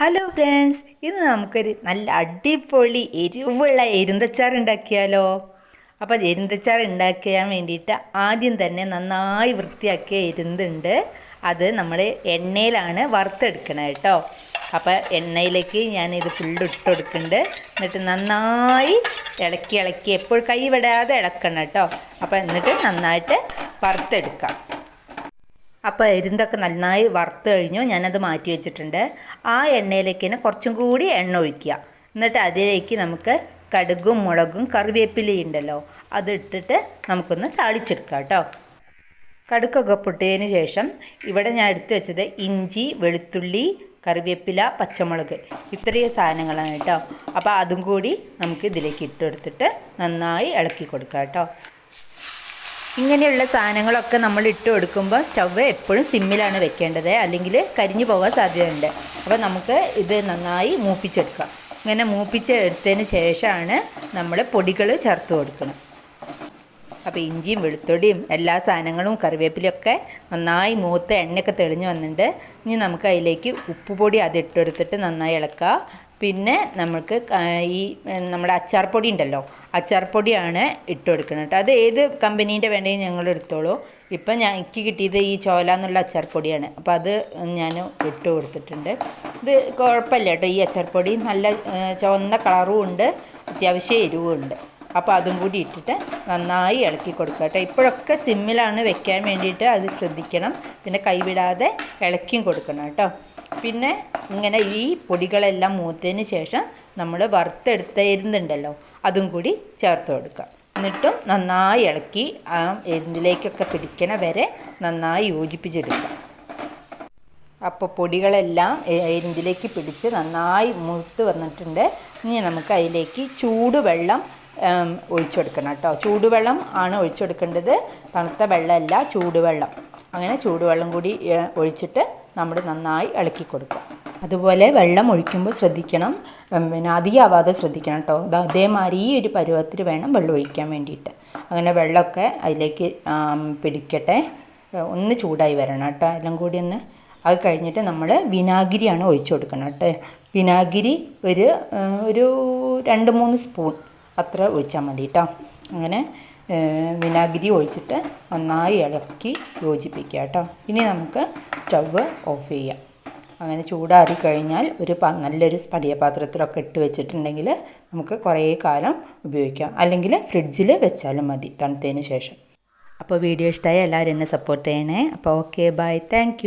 Hello friends ഇന്ന് നമുക്കൊരു നല്ല അടിപൊളി എരിവുള്ള എരുന്തച്ചാർ ഉണ്ടാക്കിയാലോ? അപ്പോൾ എരുന്തച്ചാർ ഉണ്ടാക്കാൻ വേണ്ടിയിട്ട് ആദ്യം തന്നെ നന്നായി വൃത്തിയാക്കിയ എരുന്തുണ്ട്. അത് നമ്മൾ എണ്ണയിലാണ് വറുത്തെടുക്കണത് കേട്ടോ. അപ്പോൾ എണ്ണയിലേക്ക് ഞാനിത് ഫുള്ള് ഇട്ട് കൊടുക്കുന്നുണ്ട്. എന്നിട്ട് നന്നായി ഇളക്കി ഇളക്കി. എപ്പോഴും കൈ വിടാതെ ഇളക്കണം കേട്ടോ. അപ്പോൾ എന്നിട്ട് നന്നായിട്ട് വറുത്തെടുക്കാം. അപ്പോൾ എരുന്തൊക്കെ നന്നായി വറുത്ത് കഴിഞ്ഞു ഞാനത് മാറ്റി വെച്ചിട്ടുണ്ട്. ആ എണ്ണയിലേക്ക് തന്നെ കുറച്ചും കൂടി എണ്ണ ഒഴിക്കുക. എന്നിട്ട് അതിലേക്ക് നമുക്ക് കടുകും മുളകും കറിവേപ്പിലയും ഉണ്ടല്ലോ ഇട്ടിട്ട് നമുക്കൊന്ന് താളിച്ചെടുക്കാം കേട്ടോ. കടുക്കൊക്കെ പൊട്ടിയതിന് ശേഷം ഇവിടെ ഞാൻ എടുത്തു വെച്ചത് ഇഞ്ചി വെളുത്തുള്ളി കറിവേപ്പില പച്ചമുളക്. ഇത്രയും സാധനങ്ങളാണ് കേട്ടോ. അപ്പോൾ അതും കൂടി നമുക്ക് ഇതിലേക്ക് ഇട്ടെടുത്തിട്ട് നന്നായി ഇളക്കി കൊടുക്കാം കേട്ടോ. ഇങ്ങനെയുള്ള സാധനങ്ങളൊക്കെ നമ്മൾ ഇട്ട് കൊടുക്കുമ്പോൾ സ്റ്റവ് എപ്പോഴും സിമ്മിലാണ് വെക്കേണ്ടത്. അല്ലെങ്കിൽ കരിഞ്ഞു പോകാൻ സാധ്യതയുണ്ട്. അപ്പോൾ നമുക്ക് ഇത് നന്നായി മൂപ്പിച്ചെടുക്കാം. ഇങ്ങനെ മൂപ്പിച്ചെടുത്തതിന് ശേഷമാണ് നമ്മൾ പൊടികൾ ചേർത്ത് കൊടുക്കണം. അപ്പോൾ ഇഞ്ചിയും വെളുത്തുള്ളിയും എല്ലാ സാധനങ്ങളും കറിവേപ്പിലൊക്കെ നന്നായി മൂത്ത് എണ്ണയൊക്കെ തെളിഞ്ഞ് വന്നിട്ടുണ്ട്. ഇനി നമുക്ക് അതിലേക്ക് ഉപ്പുപൊടി അത് ഇട്ടെടുത്തിട്ട് നന്നായി ഇളക്കുക. പിന്നെ നമുക്ക് ഈ നമ്മുടെ അച്ചാർ പൊടി ഉണ്ടല്ലോ അച്ചാർ പൊടിയാണ് ഇട്ട് കൊടുക്കുന്നത് കേട്ടോ. അത് ഏത് കമ്പനീന്റെ വേണമെങ്കിൽ ഞങ്ങൾ എടുത്തോളൂ. ഇപ്പം ഞാൻ എനിക്ക് കിട്ടിയത് ഈ ചോല എന്നുള്ള അച്ചാർ പൊടിയാണ് അപ്പോൾ അത് ഞാൻ ഇട്ട് കൊടുത്തിട്ടുണ്ട്. ഇത് കുഴപ്പമില്ല കേട്ടോ ഈ അച്ചാർ പൊടി നല്ല ചുവന്ന കളറും ഉണ്ട് അത്യാവശ്യം എരിവും ഉണ്ട്. അപ്പോൾ അതും കൂടി ഇട്ടിട്ട് നന്നായി ഇളക്കി കൊടുക്കുക കേട്ടോ. ഇപ്പോഴൊക്കെ സിമ്മിലാണ് വെക്കാൻ വേണ്ടിയിട്ട് അത് ശ്രദ്ധിക്കണം. പിന്നെ കൈവിടാതെ ഇളക്കിയും കൊടുക്കണം കേട്ടോ. പിന്നെ ഇങ്ങനെ ഈ പൊടികളെല്ലാം മൂത്തതിന് ശേഷം നമ്മൾ വറുത്തെടുത്തരുന്നുണ്ടല്ലോ അതും കൂടി ചേർത്ത് കൊടുക്കുക. എന്നിട്ടും നന്നായി ഇളക്കി ആ എരുന്നിലേക്കൊക്കെ പിടിക്കണ വരെ നന്നായി യോജിപ്പിച്ചെടുക്കുക. അപ്പോൾ പൊടികളെല്ലാം എരുന്തിലേക്ക് പിടിച്ച് നന്നായി മൂത്ത് വന്നിട്ടുണ്ട്. ഇനി നമുക്ക് അതിലേക്ക് ചൂടുവെള്ളം ഒഴിച്ചു കൊടുക്കണം കേട്ടോ. ചൂടുവെള്ളം ആണ് ഒഴിച്ചു കൊടുക്കേണ്ടത്. തണുത്ത വെള്ളമല്ല ചൂടുവെള്ളം. അങ്ങനെ ചൂടുവെള്ളം കൂടി ഒഴിച്ചിട്ട് നമ്മൾ നന്നായി ഇളക്കി കൊടുക്കുക. അതുപോലെ വെള്ളം ഒഴിക്കുമ്പോൾ ശ്രദ്ധിക്കണം. പിന്നെ അധികമാവാതെ ശ്രദ്ധിക്കണം കേട്ടോ. അതേമാതിരി ഈ ഒരു പരുവത്തിൽ വേണം വെള്ളം ഒഴിക്കാൻ വേണ്ടിയിട്ട്. അങ്ങനെ വെള്ളമൊക്കെ അതിലേക്ക് പിടിക്കട്ടെ. ഒന്ന് ചൂടായി വരണം കേട്ടോ. എല്ലാം കൂടി ഒന്ന് അത് കഴിഞ്ഞിട്ട് നമ്മൾ വിനാഗിരിയാണ് ഒഴിച്ചു കൊടുക്കണം കേട്ടോ. വിനാഗിരി ഒരു ഒരു രണ്ട് മൂന്ന് സ്പൂൺ അത്ര ഒഴിച്ചാൽ മതി കേട്ടോ. അങ്ങനെ വിനാഗിരി ഒഴിച്ചിട്ട് നന്നായി ഇളക്കി യോജിപ്പിക്കുക കേട്ടോ. ഇനി നമുക്ക് സ്റ്റവ് ഓഫ് ചെയ്യാം. അങ്ങനെ ചൂടാറി കഴിഞ്ഞാൽ ഒരു നല്ലൊരു സ്പടിയ പാത്രത്തിലൊക്കെ ഇട്ട് വെച്ചിട്ടുണ്ടെങ്കിൽ നമുക്ക് കുറേ കാലം ഉപയോഗിക്കാം. അല്ലെങ്കിൽ ഫ്രിഡ്ജിൽ വെച്ചാലും മതി തണുത്തതിന് ശേഷം. അപ്പോൾ വീഡിയോ ഇഷ്ടമായി എല്ലാവരും എന്നെ സപ്പോർട്ട് ചെയ്യണേ. അപ്പോൾ ഓക്കെ ബൈ താങ്ക്